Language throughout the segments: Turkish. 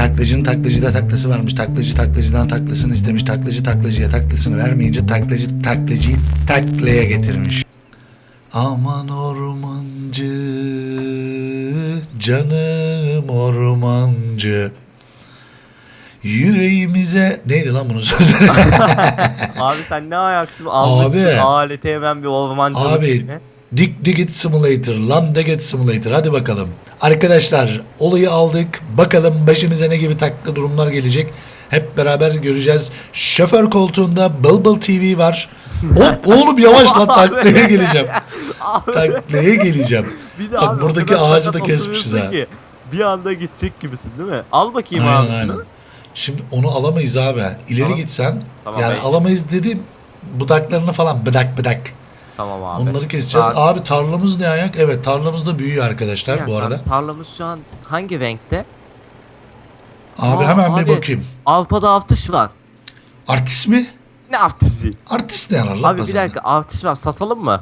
Taklacının taklacıda taklası varmış. Taklacı taklacıdan taklasını istemiş. Taklacı taklacıya taklasını vermeyince taklacı taklacıyı taklaya getirmiş. Aman ormancı, canım ormancı. Yüreğimize... Neydi lan bunun sözleri? Abi sen ne ayaksın almışsın Abi. aleti hemen bir ormancılık Abi işine. Dig Digit Simulator, Land Digit Simulator hadi bakalım. Arkadaşlar olayı aldık. Bakalım başımıza ne gibi taklı durumlar gelecek. Hep beraber göreceğiz. Şoför koltuğunda Bulbul TV var. Hop oğlum yavaş lan taklaya geleceğim. Taklaya geleceğim. Bir de Bak abi buradaki ağacı da kesmişiz ha. ki Bir anda gidecek gibisin değil mi? Al bakayım Aynen abi aynen. Şimdi onu alamayız abi. İleri Tamam. gitsen Tamam, yani ben- alamayız dedim budaklarını falan bıdak bıdak. Tamam abi. Onları keseceğiz. Abi, Abi tarlamız ne ayak? Evet tarlamız da büyüyor arkadaşlar bir bu arada. abi, Tarlamız şu an hangi renkte? Abi Aa, hemen abi. bir bakayım. Avrupa'da artış var. Artist mi? Ne artışı? Artist ne lan Abi bir pazarda? dakika artış var satalım mı?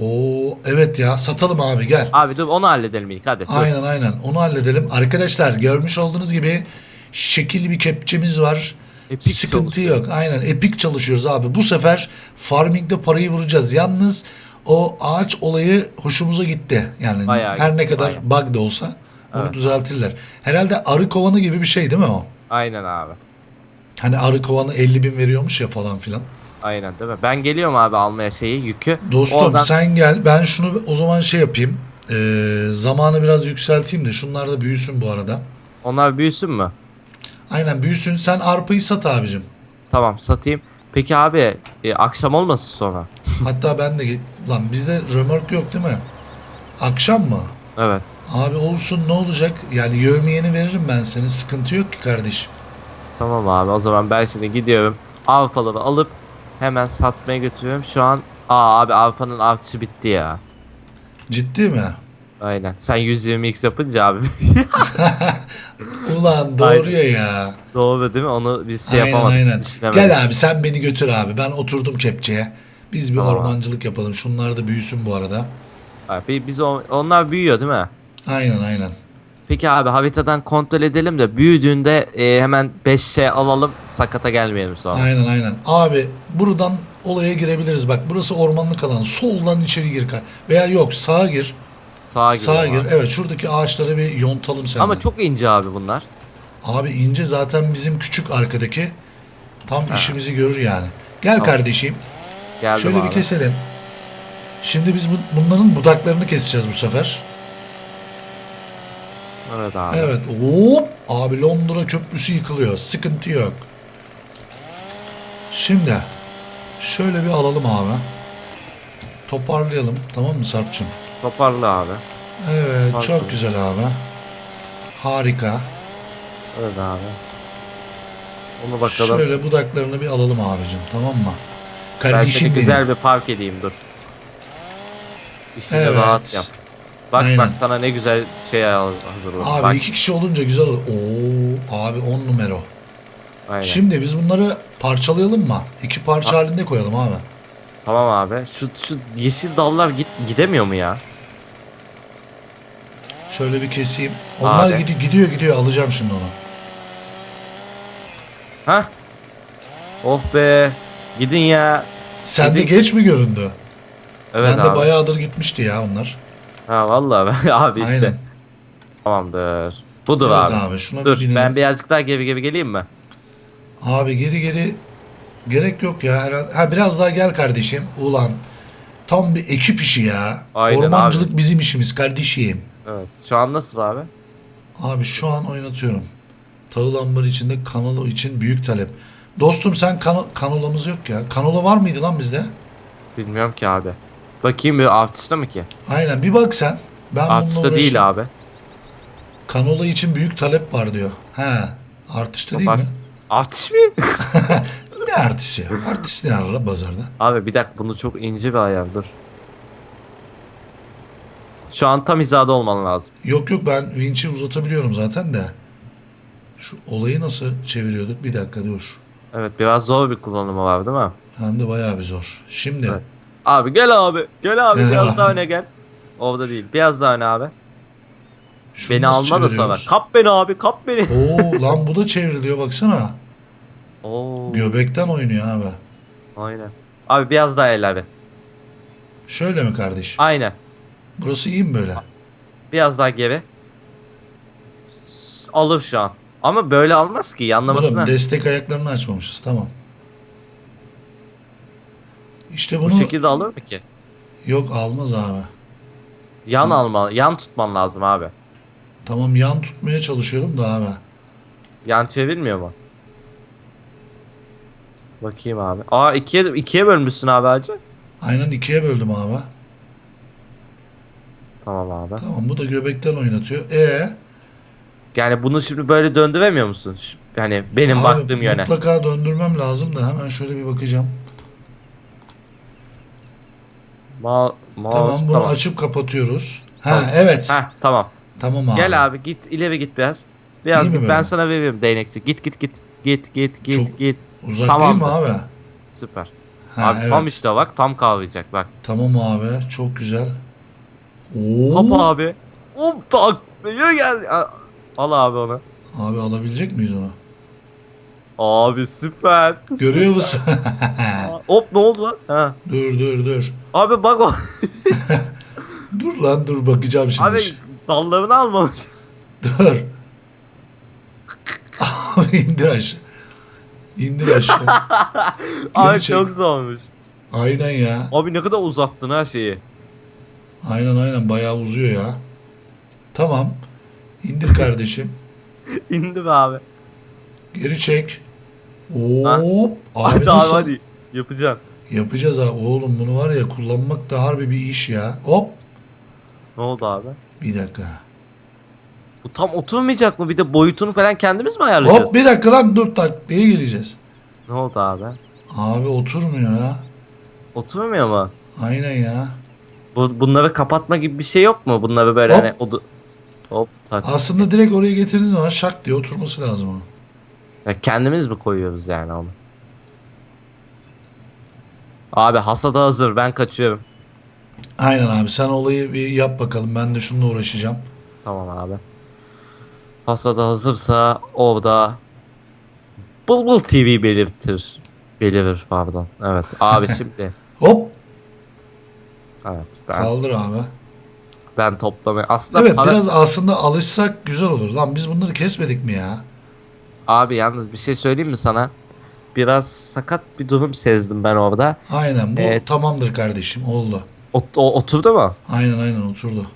Oo evet ya satalım abi gel. Abi dur onu halledelim ilk hadi. dur. Aynen aynen onu halledelim. Arkadaşlar görmüş olduğunuz gibi şekil bir kepçemiz var. Epik Sıkıntı çalışıyor. yok. Aynen epik çalışıyoruz abi. Bu sefer farming'de parayı vuracağız. Yalnız o ağaç olayı hoşumuza gitti. Yani Bayağı her ne kadar bayağı. bug da olsa onu Evet. düzeltirler. Herhalde arı kovanı gibi bir şey değil mi o? Aynen abi. Hani arı kovanı 50 bin veriyormuş ya falan filan. Aynen değil mi? Ben geliyorum abi almaya şeyi yükü. Dostum Oradan- sen gel. Ben şunu o zaman şey yapayım. Ee, zamanı biraz yükselteyim de şunlar da büyüsün bu arada. Onlar büyüsün mü? Aynen büyüsün. Sen arpayı sat abicim. Tamam satayım. Peki abi e, akşam olmasın sonra? Hatta ben de. Lan bizde römork yok değil mi? Akşam mı? Evet. Abi olsun ne olacak? Yani yövmeyeni veririm ben senin. Sıkıntı yok ki kardeşim. Tamam abi o zaman ben şimdi gidiyorum. Avrupaları alıp hemen satmaya götürüyorum. Şu an aa abi Avrupa'nın artışı bitti ya. Ciddi mi? Aynen. Sen 120x yapınca abi. Ulan doğru ya ya. Doğru değil mi? Onu biz şey aynen yapamadık. aynen. düşünemedik. Gel abi sen beni götür abi. Ben oturdum kepçeye. Biz bir Tamam. ormancılık yapalım. Şunlar da büyüsün bu arada. Abi biz onlar büyüyor değil mi? Aynen aynen. Peki abi haritadan kontrol edelim de büyüdüğünde e, hemen 5 şey alalım sakata gelmeyelim sonra. Aynen aynen. Abi buradan olaya girebiliriz. Bak burası ormanlık alan. Soldan içeri gir. Veya yok sağa gir. Sağa, Sağa girelim gir. Evet şuradaki ağaçları bir yontalım sen. Ama çok ince abi bunlar. Abi ince zaten bizim küçük arkadaki tam işimizi görür yani. Gel Tamam. kardeşim. Geldim Şöyle abi. bir keselim. Şimdi biz bu, bunların budaklarını keseceğiz bu sefer. Evet abi. Evet. Hop. Abi Londra köprüsü yıkılıyor. Sıkıntı yok. Şimdi şöyle bir alalım abi. Toparlayalım. Tamam mı Sarp'cığım? Toparla abi. Evet. Harika. Çok güzel abi. Harika. Evet abi. Onu bakalım. Şöyle budaklarını bir alalım abicim. Tamam mı? ben Kardeşim seni benim. güzel bir park edeyim dur. İşini Evet. rahat yap. Bak Aynen. bak sana ne güzel şey hazırladım. Abi bak. iki kişi olunca güzel olur. Oo, abi on numara. Aynen. Şimdi biz bunları parçalayalım mı? İki parça Ha. halinde koyalım abi. Tamam abi. Şu, şu yeşil dallar git gidemiyor mu ya? Şöyle bir keseyim. Onlar Abi. gidiyor gidiyor gidiyor. Alacağım şimdi onu. Ha? Oh be. Gidin ya. Sende Gidi- geç mi göründü? Evet Bende abi. bayağıdır gitmişti ya onlar. Ha vallahi ben abi işte. Aynen. Tamamdır. Budur Evet abi. abi, şuna bir Dur binelim. ben birazcık daha geri geri geleyim mi? Abi geri geri gerek yok ya. Ha biraz daha gel kardeşim. Ulan tam bir ekip işi ya. Aynen Ormancılık bizim işimiz kardeşim. Evet. Şu an nasıl abi? Abi şu an oynatıyorum. Tahıl ambarı içinde kanalı için büyük talep. Dostum sen kan kanolamız yok ya. Kanola var mıydı lan bizde? Bilmiyorum ki abi. Bakayım bir artışta mı ki? Aynen bir bak sen. Ben Artışta değil abi. Kanola için büyük talep var diyor. He. Artışta değil Bak- mi? Artış mı? Ne artışı ya? Artist ne arar lan pazarda? abi bir dakika bunu çok ince bir ayar dur. Şu an tam hizada olman lazım. Yok yok ben vinç'i uzatabiliyorum zaten de. Şu olayı nasıl çeviriyorduk? Bir dakika dur. Evet biraz zor bir kullanımı var değil mi? Hem de bayağı bir zor. Şimdi Evet. Abi gel abi. Gel abi Gel biraz abi. daha öne gel. Orada değil. Biraz daha öne abi. Şunu Beni alma da çeviriyoruz? Kap beni abi kap beni. Oo lan bu da çevriliyor baksana. Oo. Göbekten oynuyor abi. Aynen. Abi biraz daha el abi. Şöyle mi kardeş? Aynen. Burası iyi mi böyle? Biraz daha geri. S- Alır şu an. Ama böyle almaz ki yanlamasına. Oğlum destek ayaklarını açmamışız tamam. İşte bunu Bu şekilde alır mı ki? yok almaz abi. Yan alma, yan tutman lazım abi. Tamam yan tutmaya çalışıyorum da abi. Yan çevirmiyor mu? Bakayım abi. Aa ikiye, ikiye bölmüşsün abi acı. Aynen ikiye böldüm abi. Tamam abi. Tamam bu da göbekten oynatıyor. E Yani bunu şimdi böyle döndüremiyor musun? Şu- yani benim abi, baktığım yöne. Mutlaka döndürmem lazım da hemen şöyle bir bakacağım. Ma mouse, tamam bunu tamam. açıp kapatıyoruz. Ha Tamam. evet. Heh, tamam. Tamam abi. Gel abi git ileri git biraz. Biraz İyi mi git. Ben böyle? sana veriyorum değnekçi. Git git git. Git git git Çok- git. Uzak Tamam. değil mi abi? Süper. Ha, abi evet. tam işte bak tam kavrayacak bak. Tamam abi çok güzel. Oo. Kap abi. Hop tak. Gel. Al abi onu. Abi alabilecek miyiz onu? Abi süper. Görüyor musun? Aa, Hop ne oldu lan? Ha. dur dur dur. Abi bak o. Dur lan dur bakacağım şimdi. Abi dallarını almamış. Dur. Abi indir aşağı. İndir aşağı. Abi çok zormuş. Aynen ya. Abi ne kadar uzattın her şeyi. Aynen aynen bayağı uzuyor ya. Tamam. İndir kardeşim. İndi be abi. Geri çek. Hop. Abi abi nasıl? hadi. Yapacaksın. Yapacağız abi. Oğlum bunu var ya kullanmak da harbi bir iş ya. Hop. Ne oldu abi? Bir dakika. Bu tam oturmayacak mı? Bir de boyutunu falan kendimiz mi ayarlayacağız? Hop bir dakika lan dur taktiğe geleceğiz. Ne oldu abi? Abi oturmuyor ya. Oturmuyor mu? Aynen ya. Bu, bunları kapatma gibi bir şey yok mu? Bunları böyle Hop. hani odu... Hop tak. Aslında direkt oraya getirdiğiniz zaman şak diye oturması lazım onun. Ya kendimiz mi koyuyoruz yani onu? Abi hasada hazır ben kaçıyorum. Aynen abi sen olayı bir yap bakalım. Ben de şununla uğraşacağım. Tamam abi. Hasada hazırsa orada Bulbul TV belirtir. Belirir pardon. Evet abi şimdi. Hop Evet ben, kaldır abi. ben toplamaya aslında Evet para- biraz aslında alışsak güzel olur. Lan biz bunları kesmedik mi ya? Abi yalnız bir şey söyleyeyim mi sana? Biraz sakat bir durum sezdim ben orada. Aynen bu Evet. tamamdır kardeşim oldu. O, o- oturdu mu? Aynen aynen oturdu.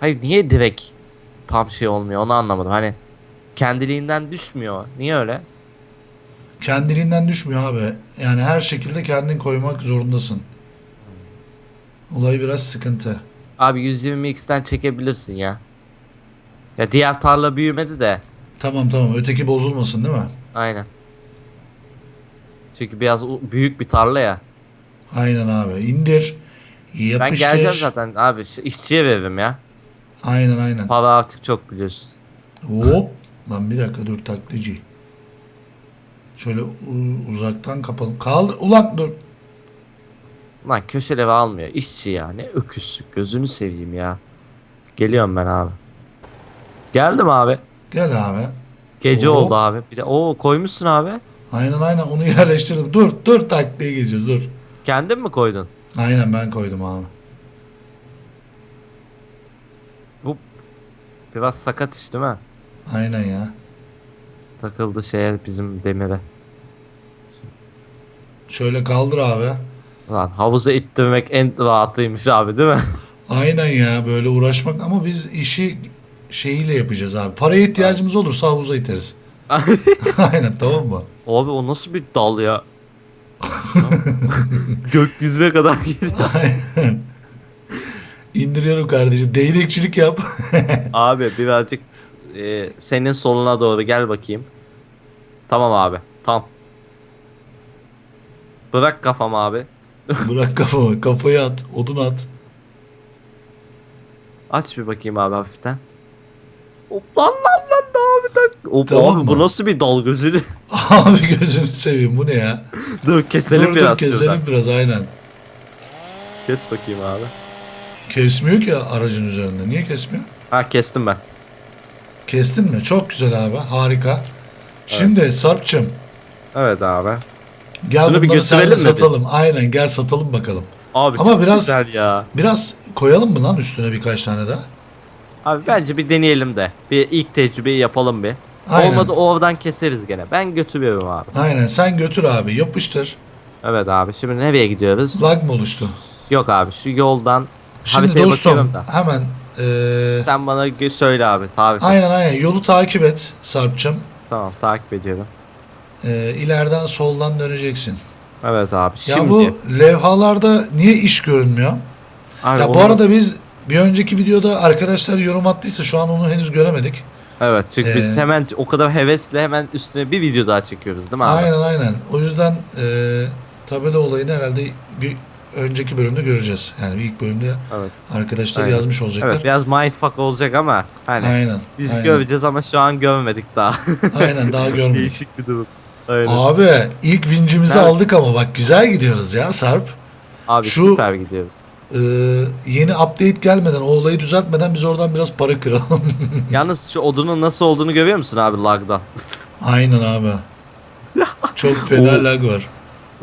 Hayır niye direkt tam şey olmuyor onu anlamadım. Hani kendiliğinden düşmüyor. Niye öyle? Kendiliğinden düşmüyor abi. Yani her şekilde kendin koymak zorundasın. Olay biraz sıkıntı. Abi 120x'ten çekebilirsin ya. Ya diğer tarla büyümedi de. Tamam tamam öteki bozulmasın değil mi? Aynen. Çünkü biraz u- büyük bir tarla ya. Aynen abi indir. Yapıştır. Ben geleceğim zaten abi ş- işçiye veririm ya. Aynen aynen. Para artık çok biliyorsun. Hop. Lan bir dakika dur taklitçi. Şöyle u- uzaktan kapalım. Kaldı. Ulan dur. Lan köşeleri almıyor. İşçi ya. Ne öküzlük. Gözünü seveyim ya. Geliyorum ben abi. Geldim abi. Gel abi. Gece Oo. oldu abi. Bir de o koymuşsun abi. Aynen aynen onu yerleştirdim. Dur dur taktiğe gireceğiz dur. Kendin mi koydun? Aynen ben koydum abi. Bu biraz sakat iş değil mi? Aynen ya. Takıldı şeye bizim demire. Şöyle kaldır abi. Lan havuza ittirmek en rahatıymış abi değil mi? Aynen ya böyle uğraşmak ama biz işi şeyiyle yapacağız abi. Paraya ihtiyacımız olursa havuza iteriz. Aynen tamam mı? abi o nasıl bir dal ya? Gökyüzüne kadar gidiyor. Aynen. İndiriyorum kardeşim. Değnekçilik yap. Abi birazcık e, senin soluna doğru gel bakayım. Tamam abi. Tam. Bırak kafam abi. Bırak kafamı. Kafayı at. Odun at. Aç bir bakayım abi hafiften. Hop lan lan lan abi tak. Hop Tamam abi mı? bu nasıl bir dal gözünü. Abi gözünü seveyim bu ne ya? dur keselim dur, biraz dur, keselim şuradan. biraz aynen. Kes bakayım abi. Kesmiyor ki aracın üzerinde. Niye kesmiyor? Ha kestim ben. Kestin mi? Çok güzel abi. Harika. Şimdi Sarp'cığım Evet abi. Gel Şunu bir bunları seninle götürelim mi biz? satalım. Aynen gel satalım bakalım. Abi Ama çok biraz- güzel ya. Biraz koyalım mı lan üstüne birkaç tane daha? Abi bence bir deneyelim de. Bir ilk tecrübeyi yapalım bir. Aynen. Olmadı oradan keseriz gene. Ben götürüyorum abi. Aynen sen götür abi yapıştır. Evet abi şimdi nereye gidiyoruz? Lag mı oluştu? Yok abi şu yoldan Şimdi haritaya dostum da. hemen eee, Sen bana gö- söyle abi tarif et. aynen aynen yolu takip et Sarp'cığım. Tamam takip ediyorum. Eee ileriden soldan döneceksin. Evet abi Ya şimdi. bu levhalarda niye iş görünmüyor? Abi ya bu onu- arada biz bir önceki videoda arkadaşlar yorum attıysa şu an onu henüz göremedik. Evet çünkü biz Ee, hemen o kadar hevesle hemen üstüne bir video daha çekiyoruz değil mi abi? Aynen aynen. O yüzden eee tabela olayını herhalde bir önceki bölümde göreceğiz. Yani ilk bölümde Evet. arkadaşlar Aynen. yazmış olacaklar. Evet biraz mindfuck olacak ama hani Aynen. biz aynen. göreceğiz ama şu an görmedik daha. Aynen daha görmedik. Değişik bir durum. Aynen. Abi ilk vincimizi Evet. aldık ama bak güzel gidiyoruz ya Sarp. Abi şu- süper gidiyoruz. Ee, yeni update gelmeden o olayı düzeltmeden biz oradan biraz para kıralım. Yalnız şu odunun nasıl olduğunu görüyor musun abi lagda? Aynen abi. Çok fena O- lag var.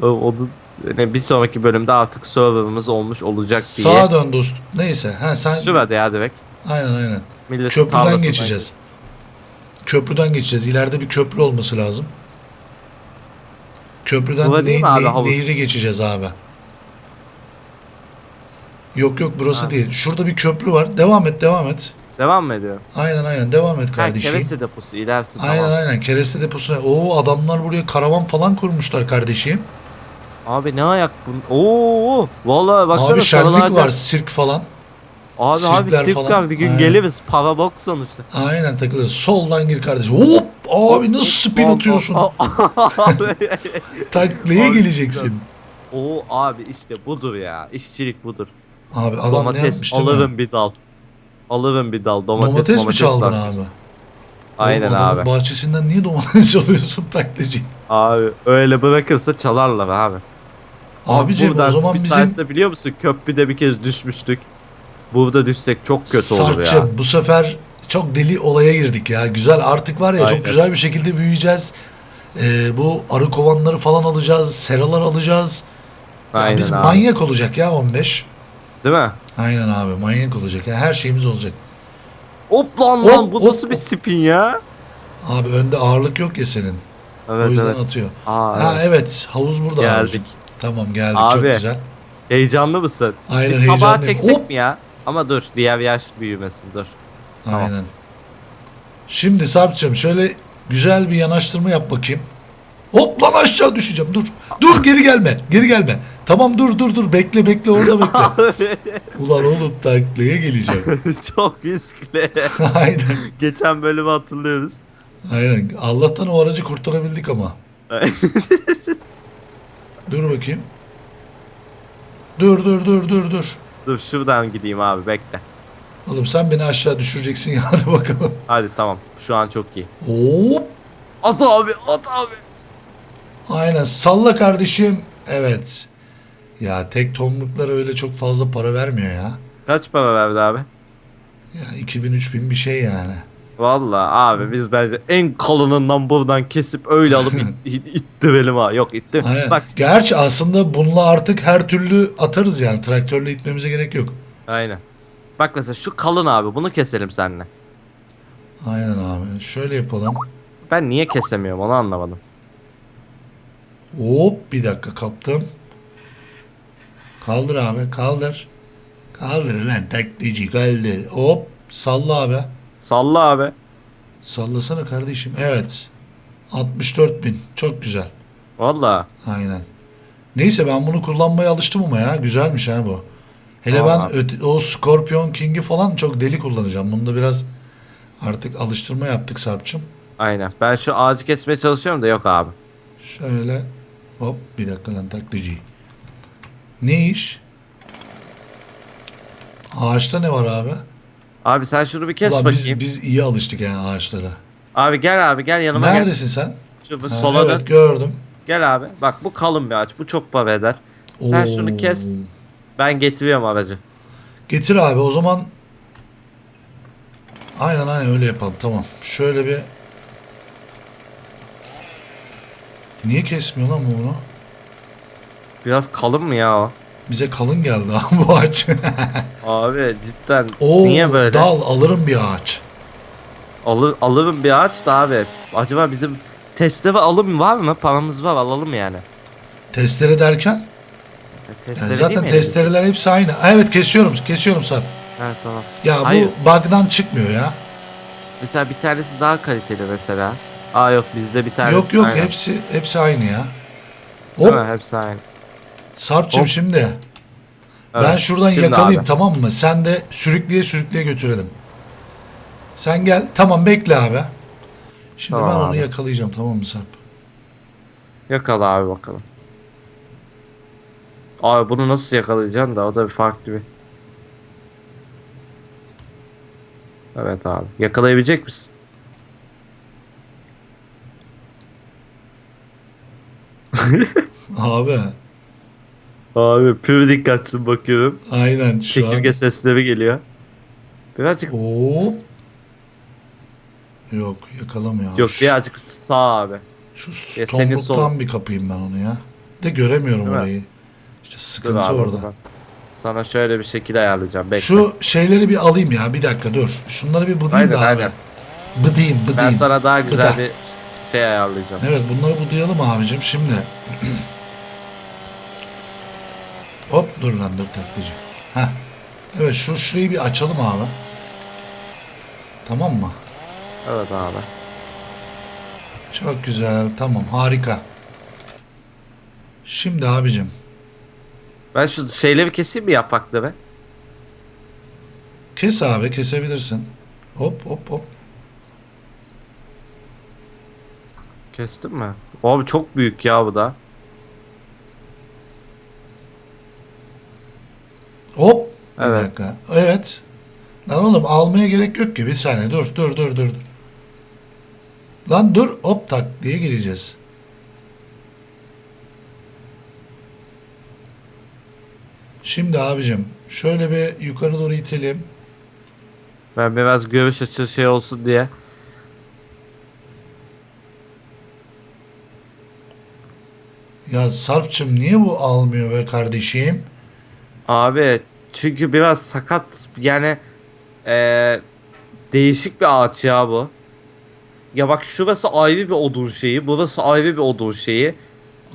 O odun yani bir sonraki bölümde artık serverımız olmuş olacak diye. Sağa dön dost. Neyse. Ha sen Şurada ya direkt. aynen aynen. Milletin Köprüden geçeceğiz. Köprüden geçeceğiz. İleride bir köprü olması lazım. Köprüden Burada değil ne- mi abi ne- havuz? nehri geçeceğiz abi. Yok yok burası değil. Şurada bir köprü var. Devam et devam et. Devam mı ediyor? Aynen aynen devam et Ha, kardeşim. kereste deposu ilerisi Aynen tamam. aynen kereste deposuna. Oo adamlar buraya karavan falan kurmuşlar kardeşim. Abi ne ayak bu? Oo, vallahi baksana Abi şenlik sarılarca- var sirk falan. Abi abi sirkler sirk falan. var bir gün Aynen. geliriz para box sonuçta. Aynen takılır. Soldan gir kardeşim. Hop abi nasıl spin atıyorsun? Taklaya Abi, geleceksin. Oo abi işte budur ya. İşçilik budur. Abi adam ne domates yapmış değil mi? alırım bir dal. Alırım bir dal. Domates, Domates, mi domates çaldın var. abi? Aynen Oğlum, adamın abi. bahçesinden niye domates çalıyorsun taklacı? Abi öyle bırakırsa çalarlar abi. Abicim Buradan o zaman Speed bizim biliyor musun köprüde bir kez düşmüştük. Burada düşsek çok kötü olur ya. Sarp'cığım bu sefer çok deli olaya girdik ya. Güzel artık var ya Aynen. çok güzel bir şekilde büyüyeceğiz. Ee, bu arı kovanları falan alacağız. Seralar alacağız. Ya Aynen biz abi. manyak olacak ya 15. Değil mi? Aynen abi manyak olacak ya. Her şeyimiz olacak. Hop lan Hop, lan bu hop, nasıl bir hop. spin ya? Abi önde ağırlık yok ya senin. Evet o yüzden evet. atıyor. Aa, Ha evet. evet havuz burada Geldik. abicim. Tamam geldik çok Abi, güzel. Heyecanlı mısın? Aynen Biz sabaha heyecanlıyım. çeksek Hop! mi ya? Ama dur diğer yaş büyümesin dur. Tamam. Aynen. Şimdi Sarp'cığım şöyle güzel bir yanaştırma yap bakayım. Hop lan aşağı düşeceğim dur. Dur geri gelme. Geri gelme. Tamam dur dur dur bekle bekle orada bekle. Ulan oğlum taklaya geleceğim. Çok riskli. Aynen. Geçen bölümü hatırlıyoruz. Aynen. Allah'tan o aracı kurtarabildik ama. Dur bakayım. Dur dur dur dur dur. dur şuradan gideyim abi bekle. Oğlum sen beni aşağı düşüreceksin ya hadi bakalım. Hadi tamam şu an çok iyi. Hop. At abi at abi. Aynen salla kardeşim. Evet. Ya tek tomruklara öyle çok fazla para vermiyor ya. Kaç para verdi abi? Ya 2000-3000 bir şey yani. Vallahi abi biz bence en kalınından buradan kesip öyle alıp it, it, ittirelim ha. Yok ittim. Aynen. Bak Gerçi aslında bununla artık her türlü atarız yani. Traktörle itmemize gerek yok. aynen. Bak mesela şu kalın abi bunu keselim seninle. Aynen abi. Şöyle yapalım. Ben niye kesemiyorum onu anlamadım. Hop bir dakika kaptım. Kaldır abi kaldır. Kaldır lan taklacı kaldır. Hop salla abi. Salla abi. Sallasana kardeşim. Evet. 64 bin. Çok güzel. Vallahi. Aynen. Neyse ben bunu kullanmaya alıştım ama ya. Güzelmiş ha bu. Hele Tamam ben öte- o Scorpion King'i falan çok deli kullanacağım. Bunda biraz artık alıştırma yaptık Sarp'cığım. Aynen. Ben şu ağacı kesmeye çalışıyorum da yok abi. Şöyle hop bir dakika lan taklacı. Ne iş? Ağaçta ne var abi? Abi sen şunu bir kes Ulan bakayım. biz, biz iyi alıştık yani ağaçlara. Abi gel abi gel yanıma gel. Neredesin sen? Şu bu Ha, sola dön. evet gördüm. Gel abi. Bak bu kalın bir ağaç. Bu çok para eder. Sen şunu kes. Ben getiriyorum aracı. Getir abi o zaman Aynen aynen öyle yapalım tamam. Şöyle bir... Niye kesmiyor lan bu bunu? Biraz kalın mı ya o? Bize kalın geldi abi bu ağaç. Abi cidden Oo, niye böyle? Dal alırım bir ağaç. Alır, alırım bir ağaç da abi. Acaba bizim testere alım var mı? Paramız var alalım yani. Testere derken? E, Yani Testere değil zaten mi? testereler hepsi aynı. Ha, Evet kesiyorum kesiyorum Sarp. Evet tamam. Ya Hayır. bu bug'dan çıkmıyor ya. Mesela bir tanesi daha kaliteli mesela. Aa yok bizde bir tane. yok yok Aynen. hepsi hepsi aynı ya. Değil Hop mi? Hepsi aynı. Sarp'cığım Hop. şimdi. ben Evet, şuradan şimdi yakalayayım abi. tamam mı? Sen de sürükleye sürükleye götürelim. Sen gel. Tamam bekle abi. Şimdi Tamam ben onu abi. yakalayacağım tamam mı Sarp? Yakala abi bakalım. Abi bunu nasıl yakalayacaksın da o da bir farklı bir. Evet abi. Yakalayabilecek misin? Abi Abi pür dikkatsiz bakıyorum. aynen şu Çekirge sesleri geliyor. Birazcık an. Hop. Yok yakalamıyor. yok Şu- birazcık sağ abi. Şu Ya tomruktan bir kapayım ben onu ya. De göremiyorum Değil mi? İşte sıkıntı abi orada. zaman. Sana şöyle bir şekil ayarlayacağım. Bekle. Şu şeyleri bir alayım ya bir dakika dur. Şunları bir budayım da abi. aynen. Bıdayım ben bıdayım. sana daha güzel Gıda. bir şey ayarlayacağım. Evet bunları budayalım abicim şimdi. Hop dur lan dur taklacı. Heh. Evet şu şurayı bir açalım abi. Tamam mı? Evet abi. Çok güzel tamam harika. Şimdi abicim Ben şu şeyleri keseyim mi yaprakları? kes abi kesebilirsin. Hop hop hop. Kestin mi? Abi çok büyük ya bu da. Hop. Bir Evet. dakika. Evet. Lan oğlum almaya gerek yok ki. Bir saniye dur dur dur dur. dur. Lan dur hop tak diye gireceğiz. Şimdi abicim şöyle bir yukarı doğru itelim. Ben biraz görüş açı şey olsun diye. Ya Sarp'cığım niye bu almıyor be kardeşim? Abi çünkü biraz sakat yani eee, değişik bir ağaç ya bu. Ya bak şurası ayrı bir odun şeyi, burası ayrı bir odun şeyi.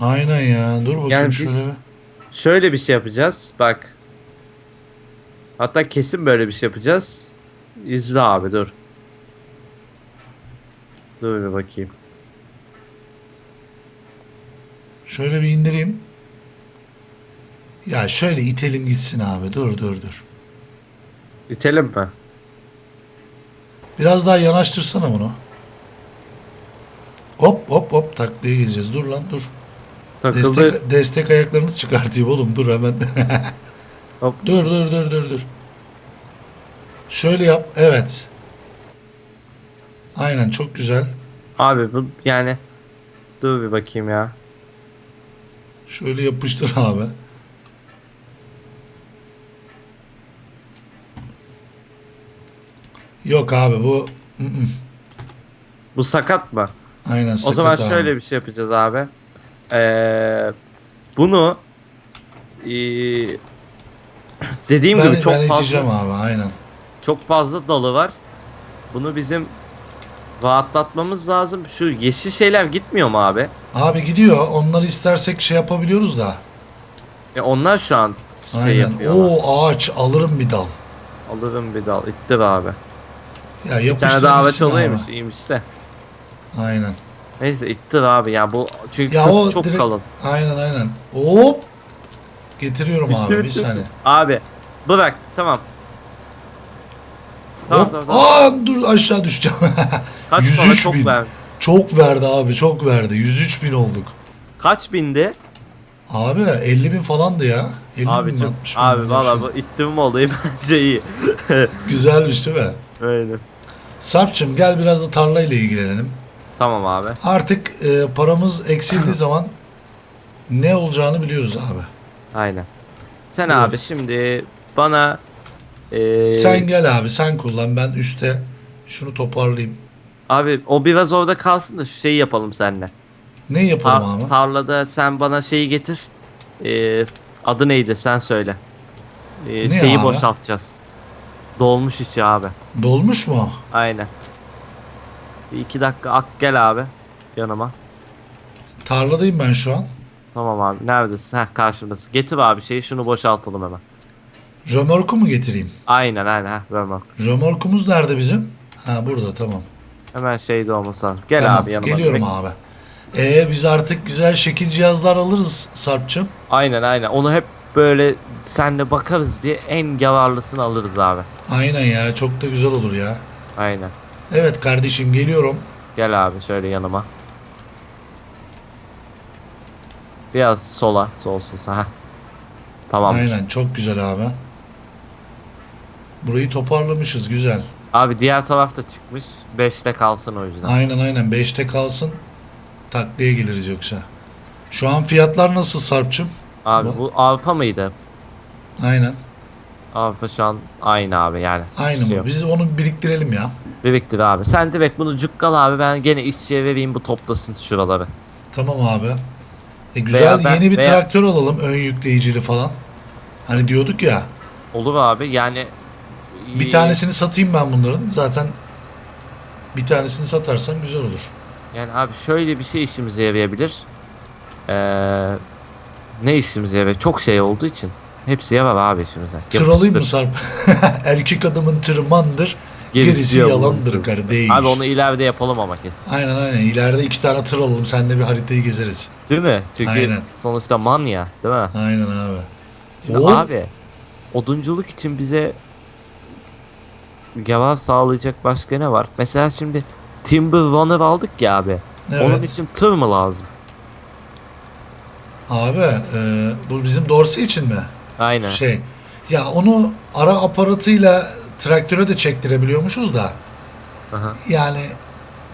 Aynen ya. Dur bakayım Yani biz- şöyle. bir. Şöyle bir şey yapacağız. Bak. Hatta kesin böyle bir şey yapacağız. İzle abi dur. Dur bir bakayım. Şöyle bir indireyim. Ya şöyle itelim gitsin abi. Dur dur dur. İtelim mi? Biraz daha yanaştırsana bunu. Hop hop hop taklaya gireceğiz. Dur lan dur. Takıldı. Destek, destek ayaklarını çıkartayım oğlum dur hemen. Hop. Dur dur dur dur dur. Şöyle yap. Evet. Aynen çok güzel. Abi bu yani dur bir bakayım ya. Şöyle yapıştır abi. Yok abi bu Mm-mm. Bu sakat mı? aynen O sakat zaman abi. şöyle bir şey yapacağız abi. Ee, bunu ee, dediğim ben, gibi çok ben fazla abi aynen. çok fazla dalı var. Bunu bizim rahatlatmamız lazım. Şu yeşil şeyler gitmiyor mu abi? Abi gidiyor. Onları istersek şey yapabiliyoruz da. E onlar şu an şey Aynen. yapıyorlar. Oo ağaç alırım bir dal. Alırım bir dal. İtti be abi. Ya Bir tane davet olaymış. iyiymiş de. Aynen. Neyse itti be abi. Ya bu çünkü Ya çok, o çok direkt- kalın. Aynen aynen. Hop. Getiriyorum abi bir saniye. Abi bırak tamam. Tamam Hop. tamam tamam. Aa dur aşağı düşeceğim. Kaç 103 para çok bin. ver. çok verdi abi çok verdi. 103 bin olduk. Kaç bindi? Abi 50 bin falandı ya. 50 bin mi Abicim 60 bin abi mi? valla Şey. bu ittim olayı bence iyi. Güzelmiş değil mi? Aynen. Sarp'cığım gel biraz da tarla ile ilgilenelim. Tamam abi. Artık e, paramız eksildiği zaman ne olacağını biliyoruz abi. Aynen. Sen Buyur. abi şimdi bana e, Sen gel abi sen kullan ben üste Şunu toparlayayım. Abi o biraz orada kalsın da şu şeyi yapalım seninle. Ne yapalım Tar- abi? tarlada sen bana şeyi getir. Ee, adı neydi sen söyle. Ee, Ne şeyi abi? boşaltacağız. Dolmuş içi abi. Dolmuş mu? Aynen. Bir iki dakika ak gel abi yanıma. Tarladayım ben şu an. Tamam abi neredesin? Heh karşımdasın. Getir abi şeyi şunu boşaltalım hemen. Römorku mu getireyim? Aynen aynen heh bak. Römorkumuz nerede bizim? Ha burada tamam. Hemen şeyde olması lazım. Gel tamam. abi yanıma. Geliyorum direkt. abi. Ee biz artık güzel şekil cihazlar alırız Sarp'cığım. Aynen aynen onu hep böyle senle bakarız bir en yararlısını alırız abi. Aynen ya çok da güzel olur ya. Aynen. Evet kardeşim geliyorum. Gel abi şöyle yanıma. Biraz sola, solsun sağ. Tamam. Aynen çok güzel abi. Burayı toparlamışız güzel. Abi diğer tarafta çıkmış. 5'te kalsın o yüzden. Aynen aynen 5'te kalsın. Takliye geliriz yoksa. Şu an fiyatlar nasıl Sarp'cığım? Abi Bu- bu Avrupa mıydı? Aynen. Avrupa şu an aynı abi yani. Aynı şey mı? yok. Biz onu biriktirelim ya. Biriktir abi. Sen direkt bunu cukkal abi ben gene işçiye vereyim bu toplasın şuraları. Tamam abi. E güzel Veya ben- yeni bir veya- traktör alalım ön yükleyicili falan. Hani diyorduk ya. Olur abi yani. Bir Ee, tanesini satayım ben bunların. Zaten bir tanesini satarsam güzel olur. Yani abi şöyle bir şey işimize yarayabilir. Ee, ne işimize yarar? Çok şey olduğu için. Hepsi yarar abi işimize. Tır alayım mı Yapıştır. Sarp? Erkek adamın tırmandır. Gerisi Gerisi yalandır. yalandır kardeş. Abi onu ileride yapalım ama kesin. Aynen aynen. İleride iki tane tır alalım. Seninle bir haritayı gezeriz. Değil mi? Çünkü Aynen. sonuçta manya değil mi? Aynen abi. Şimdi Oo. abi odunculuk için bize yarar sağlayacak başka ne var? Mesela şimdi Timber Runner aldık ya abi. Evet. Onun için tır mı lazım? Abi e, bu bizim Dorsey için mi? Aynen. Şey. Ya onu ara aparatıyla traktöre de çektirebiliyormuşuz da. Aha, Yani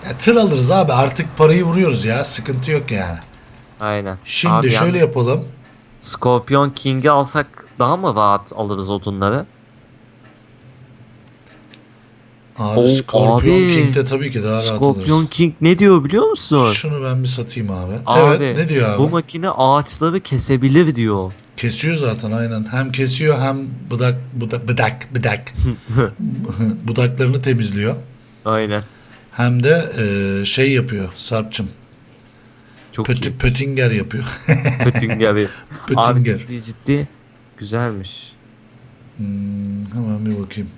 ya tır alırız abi. Artık parayı vuruyoruz ya. Sıkıntı yok yani. aynen. Şimdi Abi şöyle yani yapalım. Scorpion King'i alsak daha mı rahat alırız odunları? Abi Oo, Scorpion abi. King'de tabii ki daha rahat Scorpion alırız. King ne diyor biliyor musun? Şunu ben bir satayım abi. Abi, evet ne diyor abi? Bu makine ağaçları kesebilir diyor. Kesiyor zaten aynen. Hem kesiyor hem budak budak budak budak budaklarını temizliyor. Aynen. Hem de e, şey yapıyor Sarp'cığım. Çok Pötü, iyi. pötinger yapıyor. Pöttinger. Abi Pöttinger. ciddi ciddi güzelmiş. Hmm, hemen bir bakayım.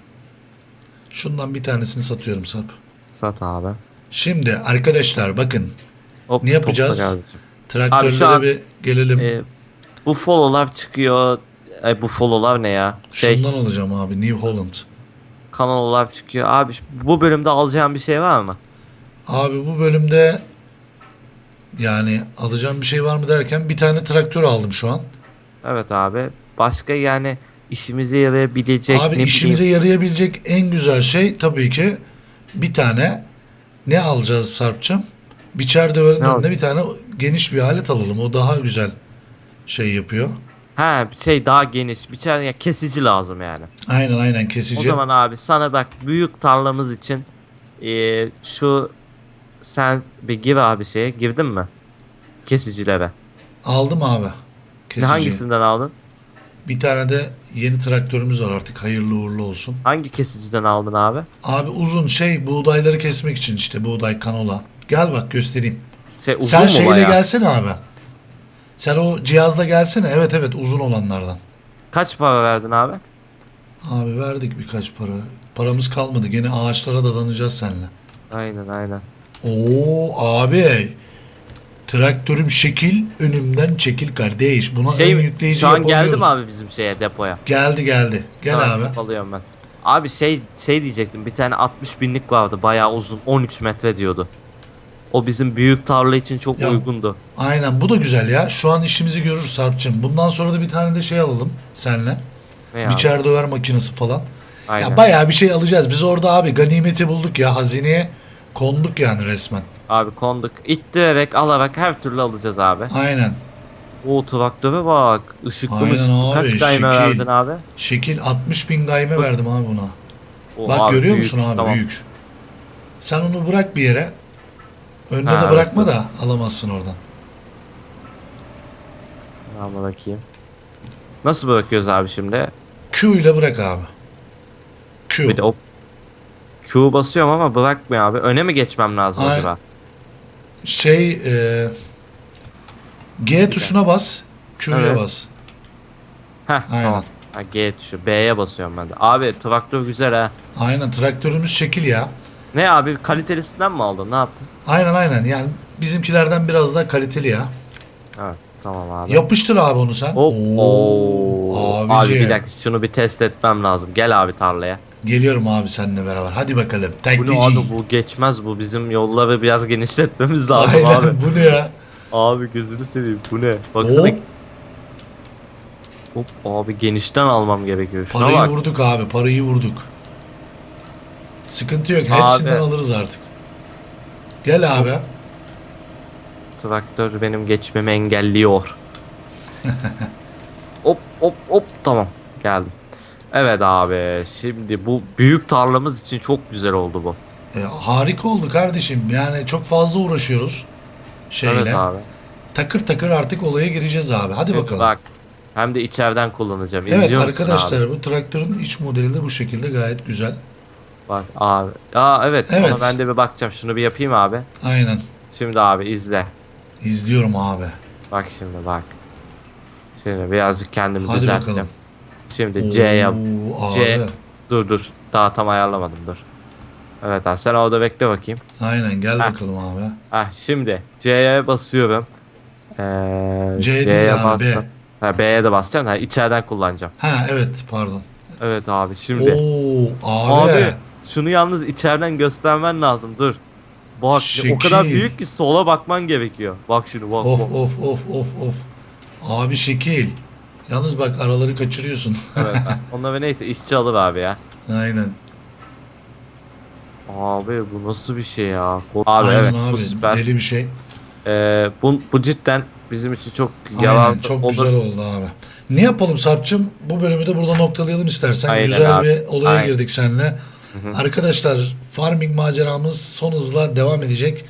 Şundan bir tanesini satıyorum Sarp. Sat abi. Şimdi arkadaşlar bakın Hop, Ne yapacağız? traktörlere Abi bir gelelim. Ee, bu follow'lar çıkıyor. Ay, bu follow'lar ne ya? Şey Şundan alacağım abi New Holland. kanallar çıkıyor. Abi bu bölümde alacağım bir şey var mı? Abi bu bölümde yani alacağım bir şey var mı derken bir tane traktör aldım şu an. Evet abi. Başka yani işimize yarayabilecek Abi ne işimize bileyim. yarayabilecek en güzel şey tabii ki bir tane ne alacağız Sarp'cığım? Biçer döverin Ne önüne al- bir tane geniş bir alet alalım. O daha güzel şey yapıyor. Ha şey daha geniş. Bir tane ya kesici lazım yani. Aynen aynen O kesici. zaman abi sana bak büyük tarlamız için eee, şu sen bir gir abi şeye girdin mi? Kesicilere. Aldım abi. Ne Kesici. hangisinden aldın? Bir tane de yeni traktörümüz var artık. Hayırlı uğurlu olsun. Hangi kesiciden aldın abi? Abi uzun şey buğdayları kesmek için işte buğday kanola. Gel bak göstereyim. Şey uzun Sen mu şeyle bayağı? gelsene abi. Sen o cihazla gelsene. Evet evet uzun olanlardan. Kaç para verdin abi? Abi verdik birkaç para. Paramız kalmadı. Gene ağaçlara dadanacağız seninle. Aynen aynen. Oo abi. Traktörüm şekil önümden çekil kardeş. Buna ön Şey yükleyici şu an geldi mi abi bizim şeye depoya? Geldi geldi. Gel Tamam, abi. Alıyorum ben. Abi şey şey diyecektim. Bir tane 60 binlik vardı. Bayağı uzun. 13 metre diyordu. O bizim büyük tarla için çok Ya, uygundu. Aynen bu da güzel ya. Şu an işimizi görür Sarp'cığım. Bundan sonra da bir tane de şey alalım senle. Ne abi? Biçer döver makinesi falan. Aynen. Ya bayağı bir şey alacağız. Biz orada abi ganimeti bulduk ya. Hazineye konduk yani resmen. Abi konduk. İttirerek alarak her türlü alacağız abi. Aynen. O traktöre bak. Işıklı Aynen mışıklı. abi, Kaç kayma şekil. verdin abi? Şekil 60 bin gayme verdim abi buna. O Bak abi görüyor büyük, musun abi tamam. büyük. Sen onu bırak bir yere. Önüne Ha, de bırakma da alamazsın oradan. Ama bakayım. Nasıl bırakıyoruz abi şimdi? Q ile bırak abi. Q. Bir de o Q basıyorum ama bırakmıyor abi. Öne mi geçmem lazım Ay- acaba? Şey e, G tuşuna bas. Q'ya Evet. bas. Heh Aynen. tamam. Ha, G tuşu. B'ye basıyorum ben de. Abi traktör güzel ha. Aynen traktörümüz şekil ya. Ne abi kalitelisinden mi aldın? Ne yaptın? Aynen aynen yani bizimkilerden biraz daha kaliteli ya. Evet tamam abi. Yapıştır abi onu sen. Hop. Oo. Abi bir dakika şunu bir test etmem lazım. Gel abi tarlaya. Geliyorum abi seninle beraber. Hadi bakalım. Bu ne abi bu geçmez bu. Bizim yolları biraz genişletmemiz lazım Aynen abi. bu ne ya? Abi gözünü seveyim bu ne? Baksana. Hop. Hop abi genişten almam gerekiyor. Şuna Parayı bak. vurduk abi. Parayı vurduk. Sıkıntı yok. Abi. Hepsinden alırız artık. Gel abi. Traktör benim geçmemi engelliyor. hop hop hop tamam geldim. Evet abi şimdi bu büyük tarlamız için çok güzel oldu bu. E, harika oldu kardeşim. Yani çok fazla uğraşıyoruz şeyle. Evet abi. Takır takır artık olaya gireceğiz abi. Hadi Şimdi bakalım. Bak hem de içeriden kullanacağım. evet İzliyor musun arkadaşlar abi? bu traktörün iç modeli de bu şekilde gayet güzel. Bak abi. Aa evet, Evet. ona ben de bir bakacağım. Şunu bir yapayım abi. Aynen. Şimdi abi izle. İzliyorum abi. Bak şimdi bak. Şimdi birazcık kendimi Hadi düzelttim. bakalım. Şimdi C yap. Oo, C. abi. Dur dur. Daha tam ayarlamadım dur. Evet abi sen orada bekle bakayım. Aynen gel Heh. bakalım abi. Ah şimdi C'ye basıyorum. Ee, C değil C'ye abi, bastım. Ha, B'ye de basacağım. Ha, içeriden kullanacağım. Ha evet pardon. Evet abi şimdi. Oo abi. Abi şunu yalnız içeriden göstermen lazım. Dur. Bak o kadar Şekil. büyük ki sola bakman gerekiyor. Bak şimdi bak. Of bak. of of of of. Abi şekil. Yalnız bak araları kaçırıyorsun. Evet. Onda ve neyse işçi alır abi ya. Aynen. Abi bu nasıl bir şey ya? Abi Aynen evet abi. bu süper. Deli bir şey. Ee, bu, bu cidden bizim için çok yalan çok olur. güzel oldu abi. Ne yapalım Sarp'cığım? Bu bölümü de burada noktalayalım istersen. Aynen güzel abi. bir olaya Aynen. girdik seninle. Hı. Arkadaşlar farming maceramız son hızla devam edecek.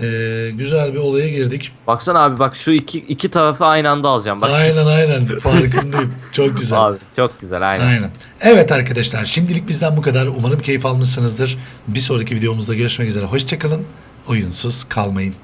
Ee, güzel bir olaya girdik. Baksana abi bak şu iki iki tarafı aynı anda alacağım. Bak aynen aynen farkındayım. Çok güzel. Abi çok güzel aynen. Aynen. Evet arkadaşlar şimdilik bizden bu kadar. Umarım keyif almışsınızdır. Bir sonraki videomuzda görüşmek üzere. Hoşçakalın. Oyunsuz kalmayın.